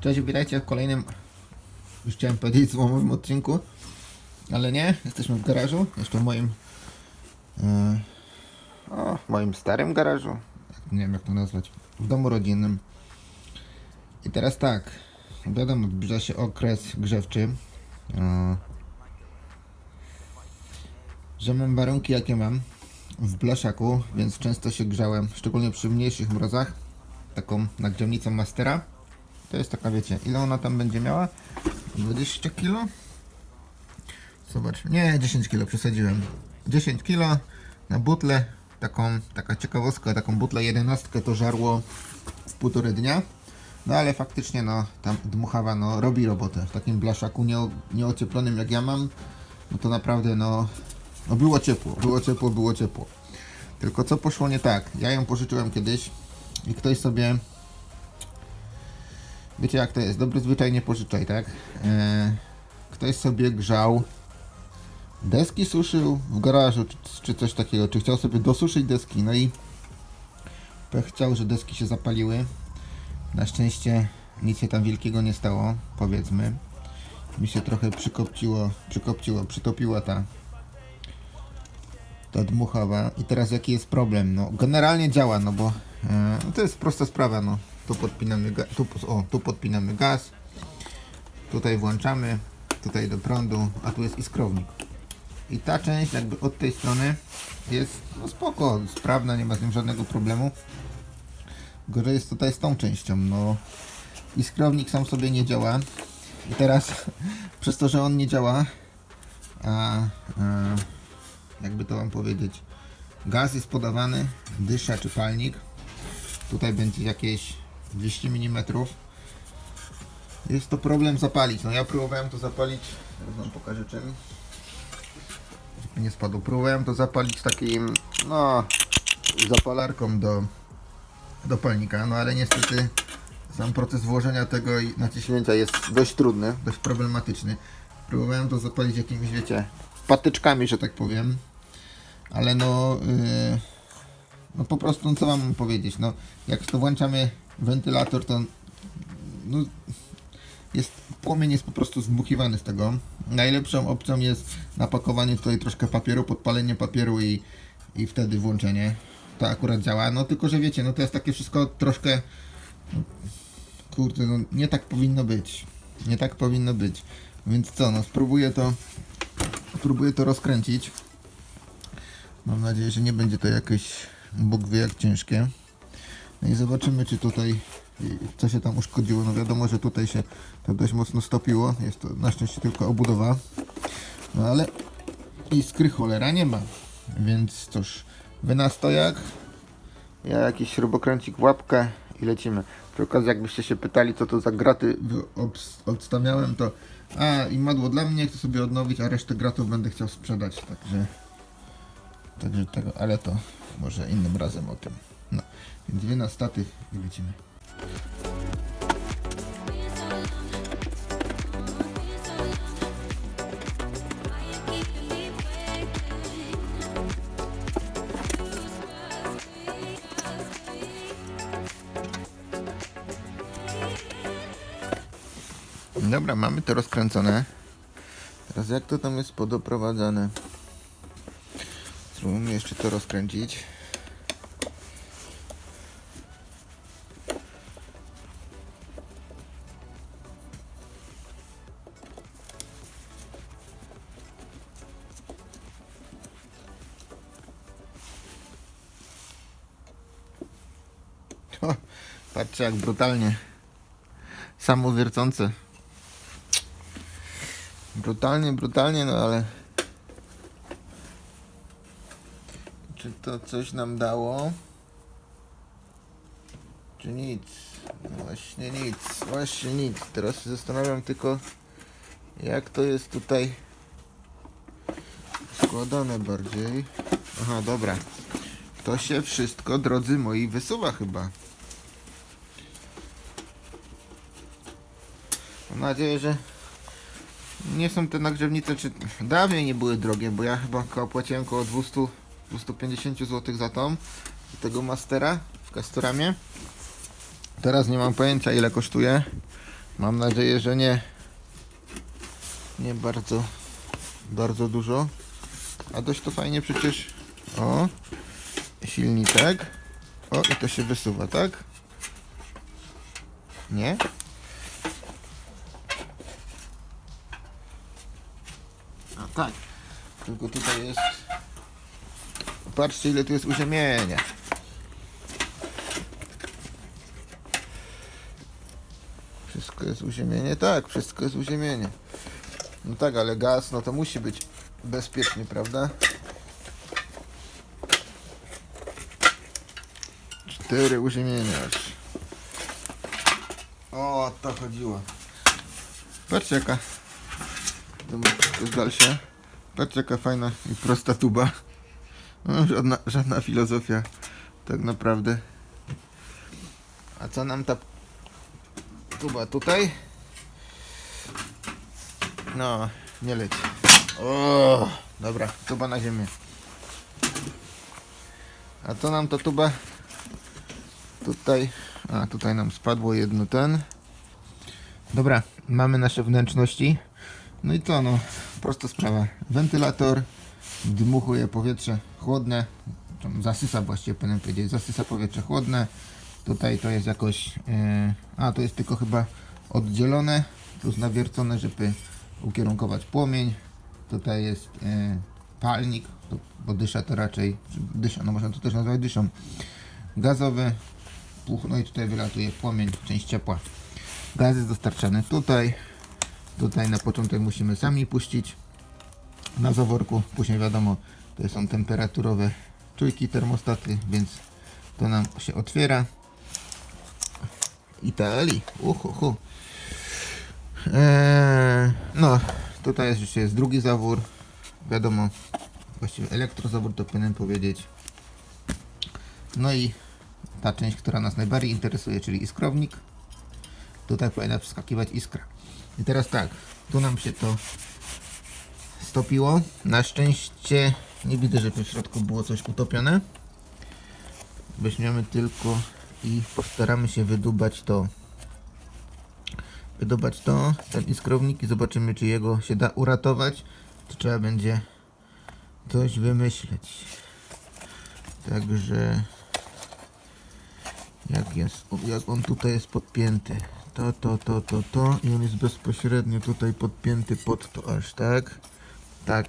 Cześć, witajcie w kolejnym, już chciałem powiedzieć złomowym odcinku, ale nie, jesteśmy w garażu, jeszcze w moim, e, o, moim starym garażu, nie wiem jak to nazwać, w domu rodzinnym. I teraz tak, wiadomo, zbliża się okres grzewczy, e, że mam warunki jakie mam w blaszaku, więc często się grzałem, szczególnie przy mniejszych mrozach, taką nagrzewnicą Mastera. To jest taka, wiecie, ile ona tam będzie miała? 20 kg? Zobacz, nie, 10 kg, przesadziłem. 10 kg na butlę, taką, taka ciekawostka, taką butlę 11 to żarło w półtorej dnia. No ale faktycznie, no, tam dmuchawa, no, robi robotę. W takim blaszaku nie, nieocieplonym jak ja mam, no to naprawdę, no, no było ciepło, było ciepło, było ciepło. Tylko co poszło nie tak? Ja ją pożyczyłem kiedyś i ktoś sobie Wiecie jak to jest, dobry zwyczaj nie pożyczaj, tak? E, ktoś sobie grzał deski suszył w garażu, czy, czy coś takiego, czy chciał sobie dosuszyć deski, no i chciał, że deski się zapaliły. Na szczęście nic się tam wielkiego nie stało, powiedzmy. Mi się trochę przykopciło, przykopciło, przytopiła ta ta dmuchawa. I teraz jaki jest problem? No, generalnie działa, no bo e, no to jest prosta sprawa, no. Tu podpinamy, tu, o, tu podpinamy gaz, tutaj włączamy, tutaj do prądu, a tu jest iskrownik. I ta część jakby od tej strony jest no spoko, sprawna, nie ma z nim żadnego problemu. Gorzej jest tutaj z tą częścią, no iskrownik sam sobie nie działa. I teraz przez to, że on nie działa, a, a jakby to wam powiedzieć, gaz jest podawany, dysza czy palnik. Tutaj będzie jakieś 200 mm. Jest to problem zapalić. No ja próbowałem to zapalić, teraz wam pokażę czym. Żeby nie spadło. Próbowałem to zapalić takim, no, zapalarką do, do palnika, no ale niestety sam proces włożenia tego i naciśnięcia jest dość trudny, dość problematyczny. Próbowałem to zapalić jakimiś, wiecie, patyczkami, że tak powiem. Ale no, yy, no po prostu, no co mam powiedzieć, no jak to włączamy wentylator, to no, jest, płomień jest po prostu zdmuchiwany z tego. Najlepszą opcją jest napakowanie tutaj troszkę papieru, podpalenie papieru i, i wtedy włączenie. To akurat działa, no tylko, że wiecie, no to jest takie wszystko troszkę, no, kurde, no nie tak powinno być. Nie tak powinno być. Więc co, no spróbuję to, spróbuję to rozkręcić. Mam nadzieję, że nie będzie to jakieś Bóg wie jak ciężkie. No i zobaczymy, czy tutaj co się tam uszkodziło. No wiadomo, że tutaj się to dość mocno stopiło. Jest to na szczęście tylko obudowa. No ale iskry cholera nie ma. Więc cóż, wy na stojak, ja jakiś śrubokręcik łapkę i lecimy. Okazji, jakbyście się pytali, co to za graty odstawiałem, to a i madło dla mnie, chcę sobie odnowić, a resztę gratów będę chciał sprzedać, także Także tego, ale to może innym razem o tym. No, więc wy na statyw i lecimy. Dobra, mamy to rozkręcone. Teraz jak to tam jest podoprowadzane? Spróbujmy jeszcze to rozkręcić. Patrzcie jak brutalnie. Samowiercące. Brutalnie, brutalnie, no ale Czy to coś nam dało? Czy nic? Właśnie nic, właśnie nic. Teraz się zastanawiam tylko, jak to jest tutaj składane bardziej. Aha, dobra. To się wszystko, drodzy moi, wysuwa chyba. Mam nadzieję, że nie są te nagrzewnice, czy dawniej nie były drogie, bo ja chyba około płaciłem około 200 250 zł za tą tego mastera w Castoramie. Teraz nie mam pojęcia ile kosztuje. Mam nadzieję, że nie nie bardzo bardzo dużo. A dość to fajnie przecież. O, silniczek. O, i to się wysuwa, tak? Nie? A tak. Tylko tutaj jest. Patrzcie ile tu jest uziemienia. Wszystko jest uziemienie? Tak, wszystko jest uziemienie. No tak, ale gaz, no to musi być bezpiecznie, prawda? Cztery uziemienia. O, to chodziło. Patrz jaka. To jest dalsze. Patrz jaka fajna i prosta tuba. No, żadna, żadna filozofia. Tak naprawdę. A co nam ta tuba tutaj? No, nie leci. O, dobra, tuba na ziemię. A co nam ta tuba? Tutaj, a tutaj nam spadło jedno ten. Dobra, mamy nasze wnętrzności. No i co, no, prosta sprawa. Wentylator dmuchuje powietrze chłodne, zasysa właściwie powinienem powiedzieć, zasysa powietrze chłodne. Tutaj to jest jakoś, yy, a to jest tylko chyba oddzielone, plus nawiercone, żeby ukierunkować płomień. Tutaj jest yy, palnik, to, bo dysza to raczej, dysza, no można to też nazwać dyszą, gazowy, no i tutaj wylatuje płomień, część ciepła. Gaz jest dostarczany tutaj, tutaj na początek musimy sami puścić na zaworku, później wiadomo, to są temperaturowe czujki, termostaty, więc to nam się otwiera. Italii, uhuhu. Eee, no, tutaj jest, jeszcze jest drugi zawór, wiadomo, właściwie elektrozawór to powinienem powiedzieć. No i ta część, która nas najbardziej interesuje, czyli iskrownik. Tutaj powinna przeskakiwać iskra. I teraz tak, tu nam się to stopiło. Na szczęście nie widzę, żeby w środku było coś utopione. Weźmiemy tylko i postaramy się wydubać to. Wydubać to, ten iskrownik i zobaczymy, czy jego się da uratować. Czy trzeba będzie coś wymyśleć. Także jak jest, jak on tutaj jest podpięty. To, to, to, to, to i on jest bezpośrednio tutaj podpięty pod to aż, tak? Tak,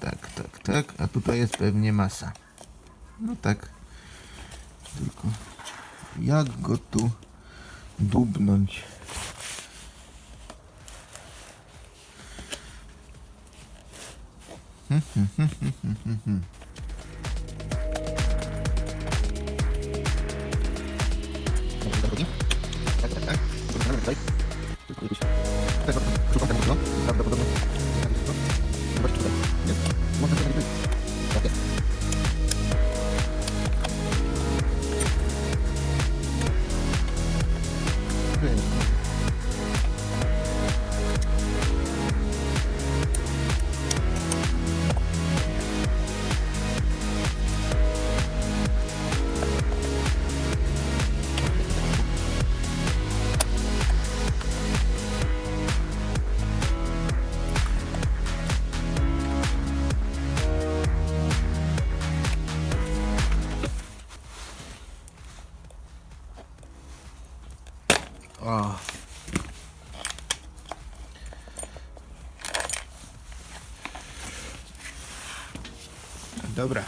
tak, tak, tak. A tutaj jest pewnie masa. No tak. Tylko jak go tu dubnąć? Hmm, hmm, hmm, hmm, hmm, hmm, Dobra.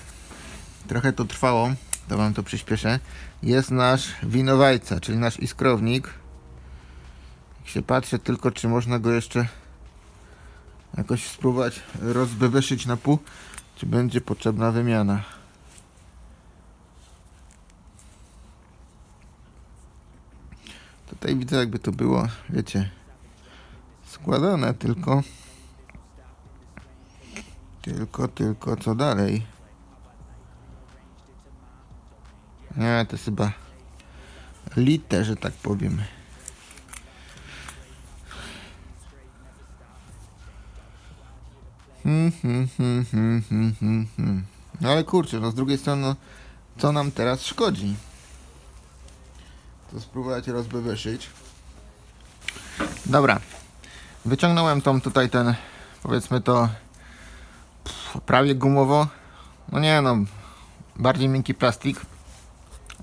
Trochę to trwało, to wam to przyspieszę. Jest nasz winowajca, czyli nasz iskrownik. Jak się patrzę tylko, czy można go jeszcze jakoś spróbować rozbeweszyć na pół, czy będzie potrzebna wymiana. Tutaj widzę jakby to było, wiecie, składane tylko. Tylko, tylko, co dalej? Nie, to jest chyba lite, że tak powiem. Hmm, hmm, hmm. No ale kurczę, no z drugiej strony, no, co nam teraz szkodzi? To spróbować rozbeweszyć. Dobra. Wyciągnąłem tą tutaj ten, powiedzmy to, pff, prawie gumowo. No nie no, bardziej miękki plastik.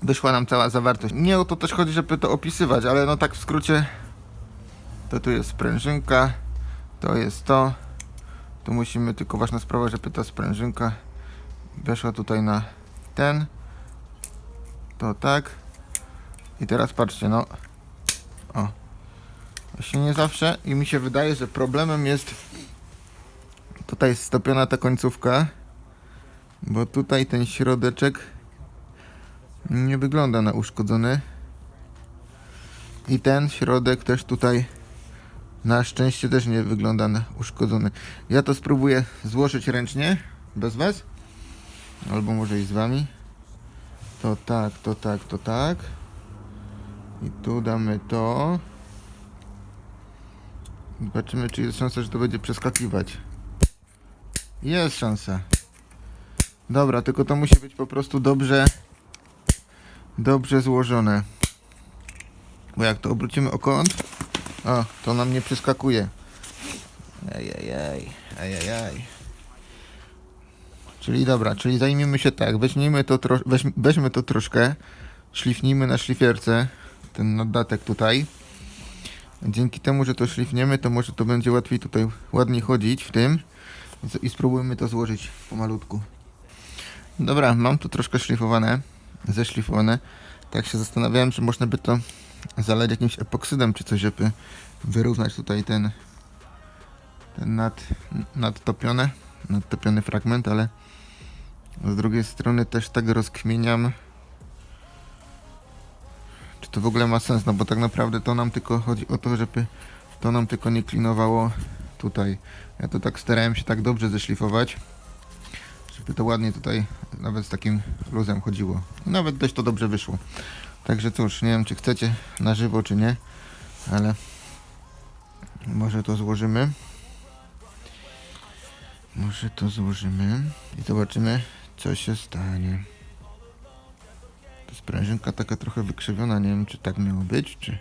Wyszła nam cała zawartość. Nie o to też chodzi, żeby to opisywać, ale no tak w skrócie. To tu jest sprężynka, to jest to. Tu musimy tylko ważna sprawa, żeby ta sprężynka weszła tutaj na ten. To tak. I teraz patrzcie, no. O. Właśnie nie zawsze i mi się wydaje, że problemem jest tutaj stopiona ta końcówka, bo tutaj ten środeczek nie wygląda na uszkodzony. I ten środek też tutaj na szczęście też nie wygląda na uszkodzony. Ja to spróbuję złożyć ręcznie, bez was. Albo może i z wami. To tak, to tak, to tak. I tu damy to. Zobaczymy, czy jest szansa, że to będzie przeskakiwać. Jest szansa. Dobra, tylko to musi być po prostu dobrze dobrze złożone. Bo jak to obrócimy o kąt, o, to nam nie przeskakuje. Ejejej, ejejej. Czyli dobra, czyli zajmiemy się tak, weźmiemy to, tro- weź, weźmy to troszkę, szlifnijmy na szlifierce ten nadatek tutaj. Dzięki temu, że to szlifniemy, to może to będzie łatwiej tutaj ładniej chodzić w tym i spróbujmy to złożyć pomalutku. Dobra, mam tu troszkę szlifowane, zeszlifowane. Tak się zastanawiałem, czy można by to zalać jakimś epoksydem czy coś, żeby wyrównać tutaj ten ten nad, nadtopione, nadtopiony fragment, ale z drugiej strony też tak rozkminiam czy to w ogóle ma sens, no bo tak naprawdę to nam tylko chodzi o to, żeby to nam tylko nie klinowało tutaj. Ja to tak starałem się tak dobrze zeszlifować, żeby to ładnie tutaj nawet z takim luzem chodziło. Nawet dość to dobrze wyszło. Także cóż, nie wiem czy chcecie na żywo czy nie, ale może to złożymy. Może to złożymy i zobaczymy co się stanie. To sprężynka taka trochę wykrzywiona, nie wiem czy tak miało być, czy...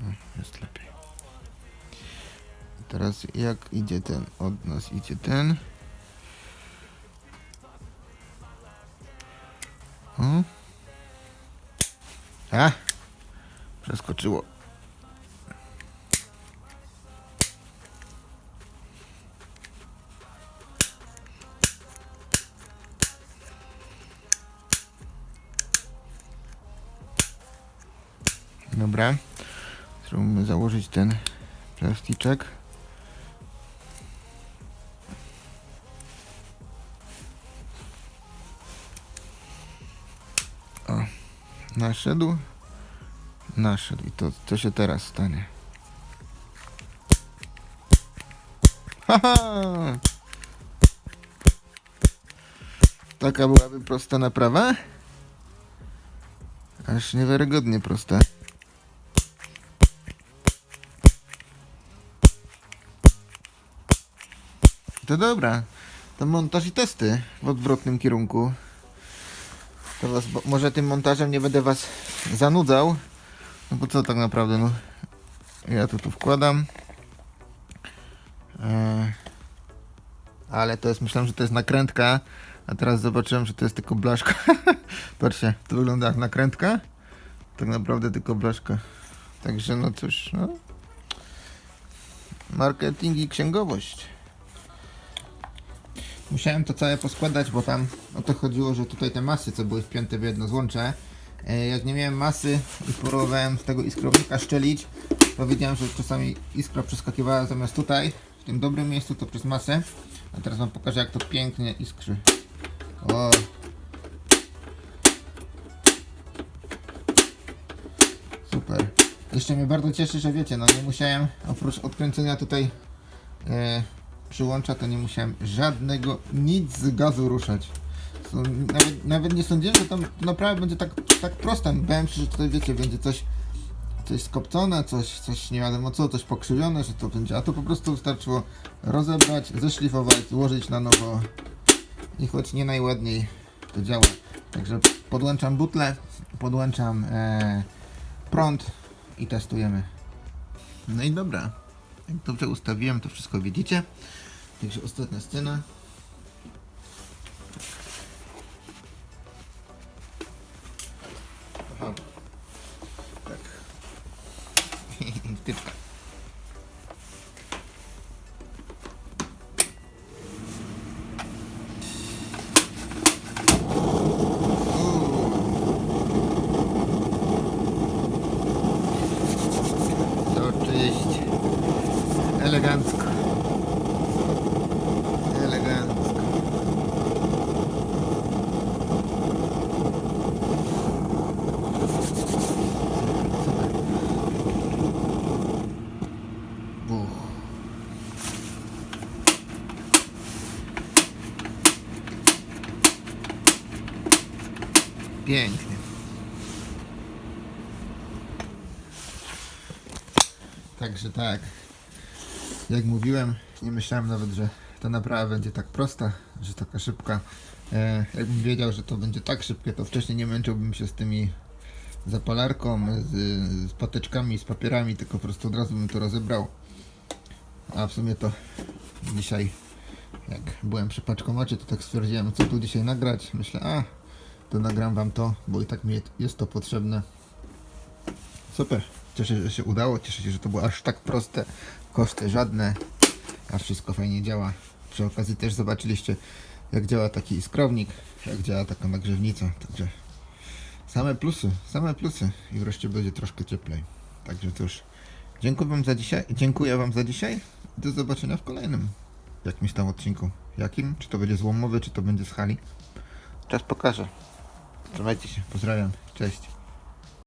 No, jest lepiej. Teraz jak idzie ten, od nas idzie ten. O. A! Przeskoczyło. Dobra. Spróbujmy założyć ten plasticzek. Naszedł. Naszedł. I to co się teraz stanie? Haha! Taka byłaby prosta naprawa? Aż niewiarygodnie prosta. To dobra. To montaż i testy w odwrotnym kierunku. Bo, może tym montażem nie będę was zanudzał. No bo co tak naprawdę, no. Ja to tu wkładam. E, ale to jest, myślałem, że to jest nakrętka. A teraz zobaczyłem, że to jest tylko blaszka. Patrzcie, to wygląda jak nakrętka. Tak naprawdę tylko blaszka. Także no cóż, no. Marketing i księgowość. Musiałem to całe poskładać, bo tam o to chodziło, że tutaj te masy, co były wpięte w jedno złącze, e, jak nie miałem masy i próbowałem z tego iskrownika szczelić, to widziałem, że czasami iskra przeskakiwała zamiast tutaj, w tym dobrym miejscu, to przez masę. A teraz wam pokażę, jak to pięknie iskrzy. O. Super. Jeszcze mnie bardzo cieszy, że wiecie, no nie musiałem, oprócz odkręcenia tutaj e, przyłącza, to nie musiałem żadnego, nic z gazu ruszać. Nawet, nawet nie sądziłem, że to naprawdę będzie tak, tak proste. Bałem że tutaj wiecie, będzie coś, coś skopcone, coś, coś nie wiadomo co, coś pokrzywione, że to będzie, a to po prostu wystarczyło rozebrać, zeszlifować, złożyć na nowo i choć nie najładniej to działa. Także podłączam butlę, podłączam e, prąd, i testujemy. No i dobra. Jak dobrze ustawiłem, to wszystko widzicie. Także ostatnia scena. Aha. Tak. Wtyczka. To oczywiście elegancko. Elegancko. Super. Uch. Pięknie. Także tak. Jak mówiłem, nie myślałem nawet, że ta naprawa będzie tak prosta, że taka szybka. E, jakbym wiedział, że to będzie tak szybkie, to wcześniej nie męczyłbym się z tymi zapalarką, z, z patyczkami, z papierami, tylko po prostu od razu bym to rozebrał. A w sumie to dzisiaj, jak byłem przy paczkomacie, to tak stwierdziłem, co tu dzisiaj nagrać. Myślę, a to nagram wam to, bo i tak mi jest to potrzebne. Super. Cieszę się, że się udało. Cieszę się, że to było aż tak proste. Koszty żadne. A wszystko fajnie działa. Przy okazji też zobaczyliście, jak działa taki iskrownik, jak działa taka nagrzewnica. Także same plusy, same plusy. I wreszcie będzie troszkę cieplej. Także cóż, dziękuję wam za dzisiaj. Dziękuję wam za dzisiaj. Do zobaczenia w kolejnym jakimś tam odcinku. Jakim? Czy to będzie złomowy, czy to będzie z hali? Czas pokaże. Trzymajcie się. Pozdrawiam. Cześć.